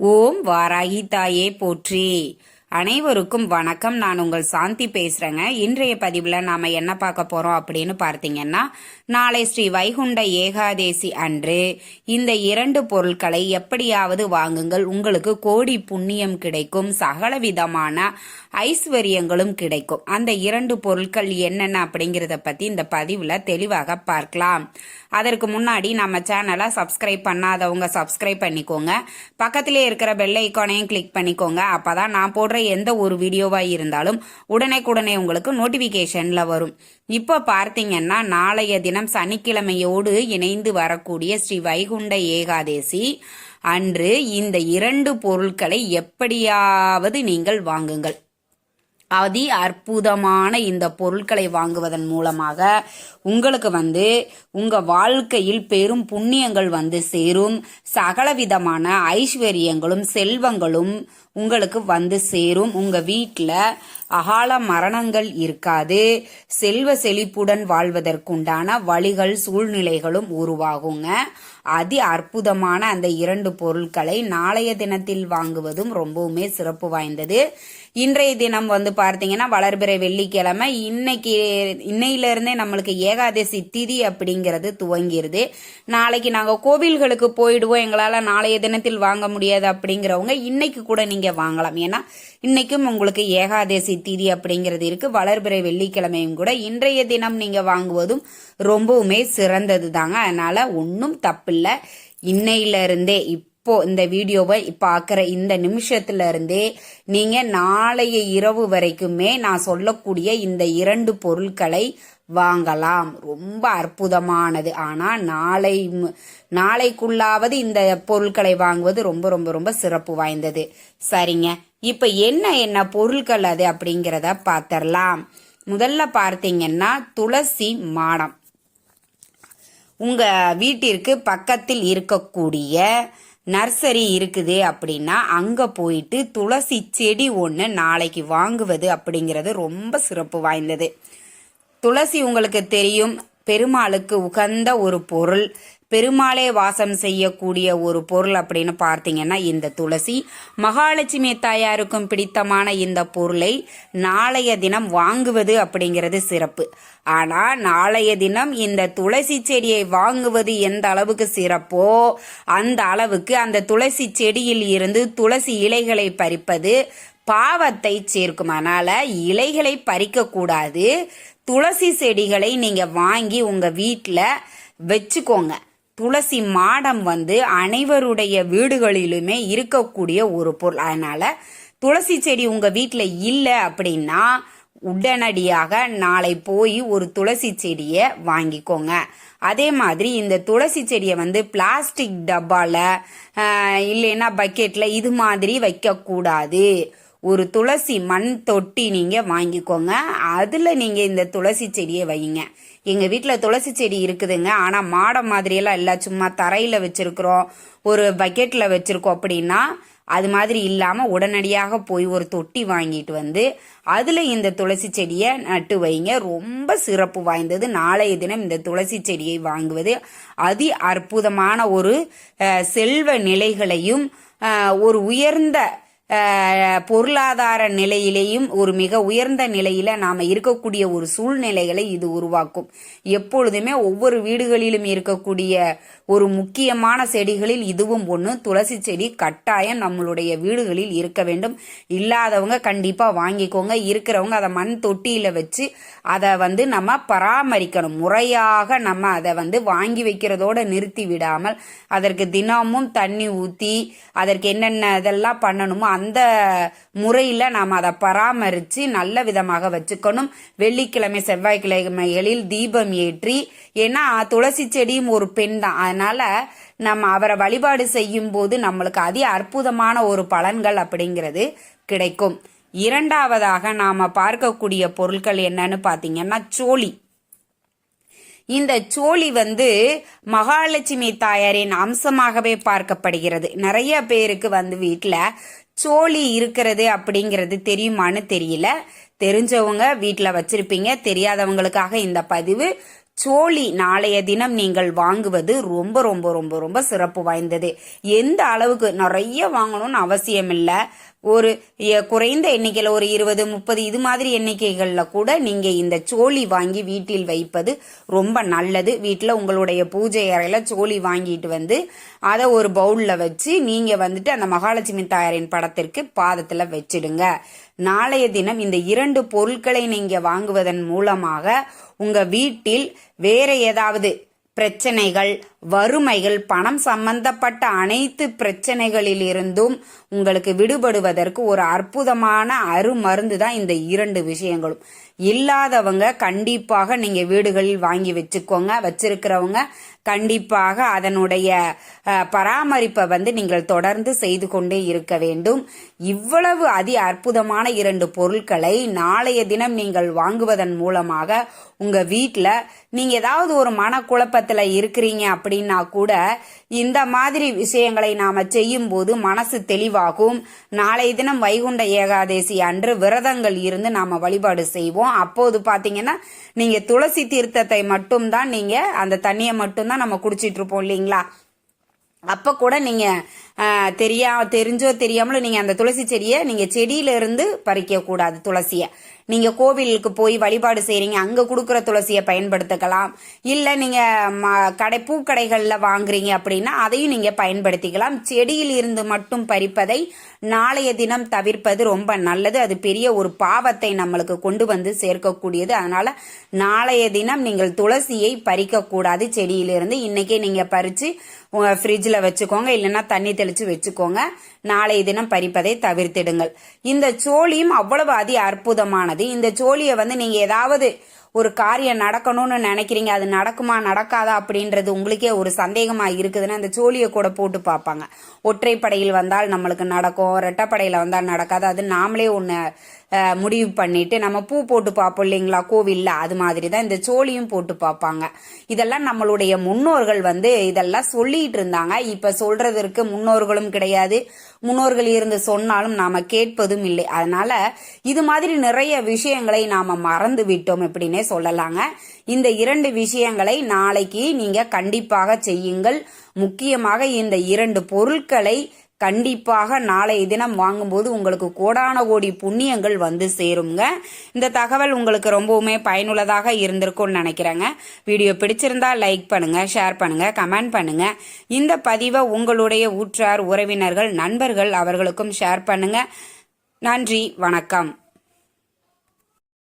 ஓம் வாராகி தாயே போற்றி. அனைவருக்கும் வணக்கம். நான் உங்கள் சாந்தி பேசுறேங்க. இன்றைய பதிவில் நாம என்ன பார்க்க போறோம் அப்படின்னு பார்த்தீங்கன்னா நாளை ஸ்ரீ வைகுண்ட ஏகாதேசி அன்று இந்த இரண்டு பொருட்களை எப்படியாவது வாங்குங்கள். உங்களுக்கு கோடி புண்ணியம் கிடைக்கும். சகல விதமான ஐஸ்வர்யங்களும் கிடைக்கும். அந்த இரண்டு பொருட்கள் என்னென்ன அப்படிங்கிறத பத்தி இந்த பதிவுல தெளிவாக பார்க்கலாம். அதற்கு முன்னாடி நம்ம சேனலை சப்ஸ்கிரைப் பண்ணாதவங்க சப்ஸ்கிரைப் பண்ணிக்கோங்க. பக்கத்திலே இருக்கிற பெல் ஐக்கானையும் கிளிக் பண்ணிக்கோங்க. அப்பதான் நான் போடுற எந்த ஒரு வீடியோவா இருந்தாலும் உடனே உங்களுக்கு நோட்டிபிகேஷன்ல வரும். இப்போ பார்த்தீங்கன்னா நாளைய தினம் சனிக்கிழமையோடு இணைந்து வரக்கூடிய ஸ்ரீ வைகுண்ட ஏகாதேசி அன்று இந்த இரண்டு பொருட்களை எப்படியாவது நீங்கள் வாங்குங்கள். அதி அற்புதமான இந்த பொருட்களை வாங்குவதன் மூலமாக உங்களுக்கு வந்து உங்க வாழ்க்கையில் பெரும் புண்ணியங்கள் வந்து சேரும். சகலவிதமான ஐஸ்வர்யங்களும் செல்வங்களும் உங்களுக்கு வந்து சேரும். உங்க வீட்டில் அகால மரணங்கள் இருக்காது. செல்வ செழிப்புடன் வாழ்வதற்குண்டான வழிகள் சூழ்நிலைகளும் உருவாகுங்க. அதி அற்புதமான அந்த இரண்டு பொருட்களை நாளைய தினத்தில் வாங்குவதும் ரொம்பவுமே சிறப்பு வாய்ந்தது. இன்றைய தினம் வந்து பார்த்தீங்கன்னா வளர்பிறை வெள்ளிக்கிழமை. இன்னைக்கு இன்னையிலிருந்தே நம்மளுக்கு ஏகாதசி திதி அப்படிங்கிறது துவங்கிருது. நாளைக்கு நாங்கள் கோவில்களுக்கு போயிடுவோம். எங்களால் நாளைய தினத்தில் வாங்க முடியாது அப்படிங்கிறவங்க இன்னைக்கு கூட நீங்கள் வாங்கலாம். ஏன்னா இன்னைக்கும் உங்களுக்கு ஏகாதசி திதி அப்படிங்கிறது இருக்கு. வளர்பிறை வெள்ளிக்கிழமையும் கூட இன்றைய தினம் நீங்கள் வாங்குவதும் ரொம்பவுமே சிறந்தது தாங்க அதனால ஒன்றும் தப்பு இன்னையில இன்னையிலிருந்தே இப்போ இந்த வீடியோவை பார்க்குற இந்த நிமிஷத்துல இருந்தே நீங்க நாளைய இரவு வரைக்குமே நான் சொல்லக்கூடிய இந்த இரண்டு பொருட்களை வாங்கலாம். ரொம்ப அற்புதமானது. ஆனால் நாளை நாளைக்குள்ளாவது இந்த பொருட்களை வாங்குவது ரொம்ப ரொம்ப ரொம்ப சிறப்பு வாய்ந்தது. சரிங்க. இப்போ என்ன என்ன பொருட்கள் அது அப்படிங்கிறத பார்த்துடலாம் முதல்ல பார்த்தீங்கன்னா துளசி மாடம். உங்கள் வீட்டிற்கு பக்கத்தில் இருக்கக்கூடிய நர்சரி இருக்குது அப்படின்னா அங்கே போயிட்டு துளசி செடி ஒன்று நாளைக்கு வாங்குவது அப்படிங்கிறது ரொம்ப சிறப்பு வாய்ந்தது. துளசி உங்களுக்கு தெரியும் பெருமாளுக்கு உகந்த ஒரு பொருள். பெருமாளே வாசம் செய்யக்கூடிய ஒரு பொருள் அப்படின்னு பார்த்தீங்கன்னா இந்த துளசி. மகாலட்சுமி தாயாருக்கும் பிடித்தமான இந்த பொருளை நாளைய தினம் வாங்குவது அப்படிங்கிறது சிறப்பு. ஆனா நாளைய தினம் இந்த துளசி செடியை வாங்குவது எந்த அளவுக்கு சிறப்போ அந்த அளவுக்கு அந்த துளசி செடியில் இருந்து துளசி இலைகளை பறிப்பது பாவத்தை சேர்க்கும். அதனால இலைகளை பறிக்க கூடாது. துளசி செடிகளை நீங்க வாங்கி உங்க வீட்டில் வச்சுக்கோங்க. துளசி மாடம் வந்து அனைவருடைய வீடுகளிலுமே இருக்கக்கூடிய ஒரு பொருள். அதனால துளசி செடி உங்க வீட்டில் இல்லை அப்படின்னா உடனடியாக நாளை போய் ஒரு துளசி செடியை வாங்கிக்கோங்க. அதே மாதிரி இந்த துளசி செடியை வந்து பிளாஸ்டிக் டப்பால இல்லைன்னா பக்கெட்ல இது மாதிரி வைக்கக்கூடாது. ஒரு துளசி மண் தொட்டி நீங்க வாங்கிக்கோங்க. அதுல நீங்க இந்த துளசி செடியை வைங்க. எங்கள் வீட்டில் துளசி செடி இருக்குதுங்க. ஆனால் மாடம் மாதிரியெல்லாம் இல்லை. சும்மா தரையில் வச்சுருக்குறோம். ஒரு பக்கெட்டில் வச்சுருக்கோம் அப்படின்னா அது மாதிரி இல்லாமல் உடனடியாக போய் ஒரு தொட்டி வாங்கிட்டு வந்து அதில் இந்த துளசி செடியை நட்டு வைங்க. ரொம்ப சிறப்பு வாய்ந்தது. நாளைய தினம் இந்த துளசி செடியை வாங்குவது அதி அற்புதமான ஒரு செல்வ நிலைகளையும் ஒரு உயர்ந்த பொருளாதார நிலையிலேயும் ஒரு மிக உயர்ந்த நிலையில நாம இருக்கக்கூடிய ஒரு சூழ்நிலைகளை இது உருவாக்கும். எப்பொழுதுமே ஒவ்வொரு வீடுகளிலும் இருக்கக்கூடிய ஒரு முக்கியமான செடிகளில் இதுவும் ஒன்று துளசி செடி கட்டாயம் நம்மளுடைய வீடுகளில் இருக்க வேண்டும். இல்லாதவங்க கண்டிப்பாக வாங்கிக்கோங்க. இருக்கிறவங்க அதை மண் தொட்டியில் வச்சு அதை வந்து நம்ம பராமரிக்கணும். முறையாக நம்ம அதை வந்து வாங்கி வைக்கிறதோடு நிறுத்தி விடாமல் அதற்கு தினமும் தண்ணி ஊற்றி அதற்கு என்னென்ன இதெல்லாம் பண்ணணுமோ அந்த முறையில் நாம் அதை பராமரித்து நல்ல விதமாக வச்சுக்கணும். வெள்ளிக்கிழமை செவ்வாய்க்கிழமைகளில் தீபம் ஏற்றி ஏன்னா துளசி செடியும் ஒரு பெண் தான். அதனால் நம்ம அவரை வழிபாடு செய்யும் போது நம்மளுக்கு அதி அற்புதமான ஒரு பலன்கள் அப்படிங்கிறது கிடைக்கும். இரண்டாவதாக நாம் பார்க்கக்கூடிய பொருட்கள் என்னன்னு பார்த்தீங்கன்னா சோழி இந்த சோழி வந்து மகாலட்சுமி தாயாரின் அம்சமாகவே பார்க்கப்படுகிறது. நிறைய பேருக்கு வந்து வீட்டில் சோழி இருக்கிறது அப்படிங்கிறது தெரியுமான்னு தெரியல. தெரிஞ்சவங்க வீட்டில் வச்சிருப்பீங்க. தெரியாதவங்களுக்காக இந்த பதிவு. சோழி நாளைய தினம் நீங்கள் வாங்குவது ரொம்ப ரொம்ப ரொம்ப ரொம்ப சிறப்பு வாய்ந்தது. எந்த அளவுக்கு நிறைய வாங்கணும்னு அவசியம் இல்லை ஒரு குறைந்த எண்ணிக்கையில் ஒரு இருபது முப்பது இது மாதிரி எண்ணிக்கைகளில் கூட நீங்கள் இந்த சோழி வாங்கி வீட்டில் வைப்பது ரொம்ப நல்லது. வீட்டில் உங்களுடைய பூஜை அறையில் சோழி வாங்கிட்டு வந்து அதை ஒரு பவுலில் வச்சு நீங்கள் வந்துட்டு அந்த மகாலட்சுமி தாயாரின் படத்திற்கு பாதத்தில் வச்சிடுங்க. நாளைய தினம் இந்த இரண்டு பொருட்களை நீங்கள் வாங்குவதன் மூலமாக உங்கள் வீட்டில் வேற ஏதாவது பிரச்சனைகள் வறுமைகள் பணம் சம்பந்தப்பட்ட அனைத்து பிரச்சனைகளிலிருந்தும் உங்களுக்கு விடுபடுவதற்கு ஒரு அற்புதமான அருமருந்து தான் இந்த இரண்டு விஷயங்களும். இல்லாதவங்க கண்டிப்பாக நீங்க வீடுகளில் வாங்கி வச்சுக்கோங்க வச்சிருக்கிறவங்க கண்டிப்பாக அதனுடைய பராமரிப்பை வந்து நீங்கள் தொடர்ந்து செய்து கொண்டே இருக்க வேண்டும். இவ்வளவு அதி அற்புதமான இரண்டு பொருட்களை நாளைய தினம் நீங்கள் வாங்குவதன் மூலமாக உங்க வீட்டில் நீங்க ஏதாவது ஒரு மனக்குழப்பத்தில் இருக்கிறீங்க அப்படி அப்படின்னா கூட இந்த மாதிரி விஷயங்களை நாம செய்யும் போது மனசு தெளிவாகும். நாளைய தினம் வைகுண்ட ஏகாதேசி அன்று விரதங்கள் இருந்து நாம வழிபாடு செய்வோம். அப்போது பாத்தீங்கன்னா நீங்க துளசி தீர்த்தத்தை மட்டும்தான் நீங்க அந்த தண்ணியை மட்டும்தான் நம்ம குடிச்சிட்டு இருப்போம் இல்லைங்களா? அப்ப கூட நீங்க தெரியா தெரிஞ்சோ தெரியாமலோ நீங்க அந்த துளசி செடியை நீங்க செடியில இருந்து பறிக்க கூடாது துளசிய. நீங்க கோவிலுக்கு போய் வழிபாடு செய்றீங்க அங்க கொடுக்குற துளசியை பயன்படுத்திக்கலாம். இல்ல நீங்க ம- கடை பூக்கடைகள்ல வாங்குறீங்க அப்படின்னா அதையும் நீங்க பயன்படுத்திக்கலாம். செடியில் இருந்து மட்டும் பறிப்பதை நாளைய தினம் தவிர்ப்பது ரொம்ப நல்லது. அது பெரிய ஒரு பாவத்தை நம்மளுக்கு கொண்டு வந்து சேர்க்கக்கூடியது. அதனால நாளைய தினம் நீங்கள் துளசியை பறிக்க கூடாது செடியிலிருந்து. இன்னைக்கே நீங்க பறிச்சு உங்க ஃப்ரிட்ஜில் வச்சுக்கோங்க. இல்லைன்னா தண்ணி தெளிச்சு வச்சுக்கோங்க. நாளைய தினம் பறிப்பதை தவிர்த்திடுங்கள். இந்த சோழியும் அவ்வளவு அதி அற்புதமானது. இந்த சோழியை வந்து நீங்க ஏதாவது ஒரு காரியம் நடக்கணும்னு நினைக்கிறீங்க. அது நடக்குமா நடக்காதா அப்படின்றது உங்களுக்கே ஒரு சந்தேகமா இருக்குதுன்னா இந்த சோழியை கூட போட்டு பார்ப்பாங்க. ஒற்றைப்படையில் வந்தால் நம்மளுக்கு நடக்கும். ரெட்டப்படையில் வந்தால் நடக்காது. அது நாமளே ஒன்று முடிவு பண்ணிட்டு நம்ம பூ போட்டு பார்ப்போம் இல்லைங்களா? கோவிலில் அது மாதிரி தான் இந்த சோழியும் போட்டு பார்ப்பாங்க. இதெல்லாம் நம்மளுடைய முன்னோர்கள் வந்து இதெல்லாம் சொல்லிட்டு இருந்தாங்க. இப்போ சொல்றதற்கு முன்னோர்களும் கிடையாது. முன்னோர்கள் இருந்து சொன்னாலும் நாம கேட்பதும் இல்லை. அதனால இது மாதிரி நிறைய விஷயங்களை நாம மறந்து விட்டோம் எப்படின்னே சொல்லலாங்க. இந்த இரண்டு விஷயங்களை நாளைக்கு நீங்க கண்டிப்பாக செய்யுங்கள். முக்கியமாக இந்த இரண்டு பொருட்களை கண்டிப்பாக நாளைய தினம் வாங்கும்போது உங்களுக்கு கோடான கோடி புண்ணியங்கள் வந்து சேருங்க இந்த தகவல் உங்களுக்கு ரொம்பவுமே பயனுள்ளதாக இருந்திருக்கும்னு நினைக்கிறேங்க. வீடியோ பிடிச்சிருந்தா லைக் பண்ணுங்க ஷேர் பண்ணுங்க கமெண்ட் பண்ணுங்க. இந்த பதிவை உங்களுடைய ஊற்றார் உறவினர்கள் நண்பர்கள் அவர்களுக்கும் ஷேர் பண்ணுங்க. நன்றி வணக்கம்.